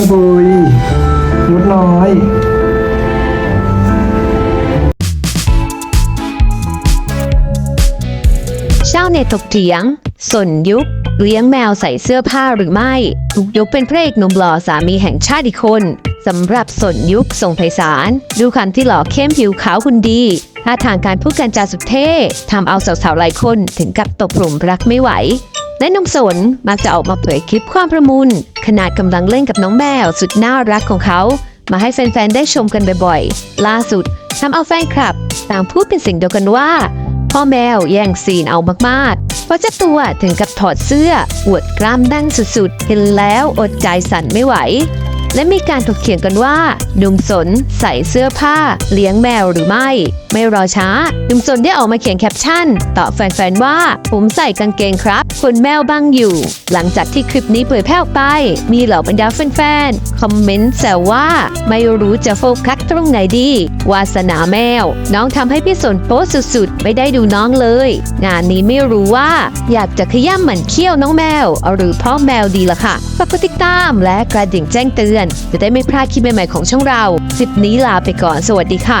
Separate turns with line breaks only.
สบุยมดน้อย
ชาวเน็ตถกเถียง สนยุค เลี้ยงแมวใส่เสื้อผ้าหรือไม่ถูกยกเป็นพระเอกหนุ่มหล่อสามีแห่งชาติอีกคนสำหรับสนยุคทรงไพศาลดูคันที่หล่อเข้มผิวขาวคุณดีท่าทางการพูดการจาสุดเท่ทำเอาสาวๆหลายคนถึงกับตกหลุมรักไม่ไหว และนุ่มสนมักจะออกมาเผยคลิปความประมุน ขนาดกำลังเล่นกับน้องแมวสุดน่ารักของเขา มาให้แฟนๆ ได้ชมกันบ่อยๆ ล่าสุดทำเอาแฟนคลับ ต่างพูดเป็นเสียงเดียวกันว่า พ่อแมวแย่งซีนเอามากๆ เพราะเจ้าตัวถึงกับถอดเสื้อ อวดกล้ามดั้งสุดๆ เห็นแล้วอดใจสั่นไม่ไหว และมีการถกเถียงกันว่าหนุ่มสนใส่เสื้อผ้าเลี้ยงแมวหรือไม่ไม่รอช้าหนุ่มสนได้ออกมาเขียนแคปชั่นต่อแฟนๆว่า ผมใส่กางเกงครับคนแมวบังอยู่ หลังจากที่คลิปนี้เผยแพร่ออกไป มีเหล่าบรรดาแฟนๆ คอมเมนต์แซวว่า ไม่รู้จะโฟกัสตรงไหนดี วาสนาแมว น้องทำให้พี่สนโป๊สุดๆ ไม่ได้ดูน้องเลย งานนี้ไม่รู้ว่า อยากจะขย้ำหมันเขี้ยวน้องแมว หรือพ่อแมวดีล่ะค่ะฝากกดติดตามและกระดิ่งแจ้งเตือน จะได้ไม่พลาดคลิปใหม่ๆของช่องเราคลิปนี้ลาไปก่อนสวัสดีค่ะ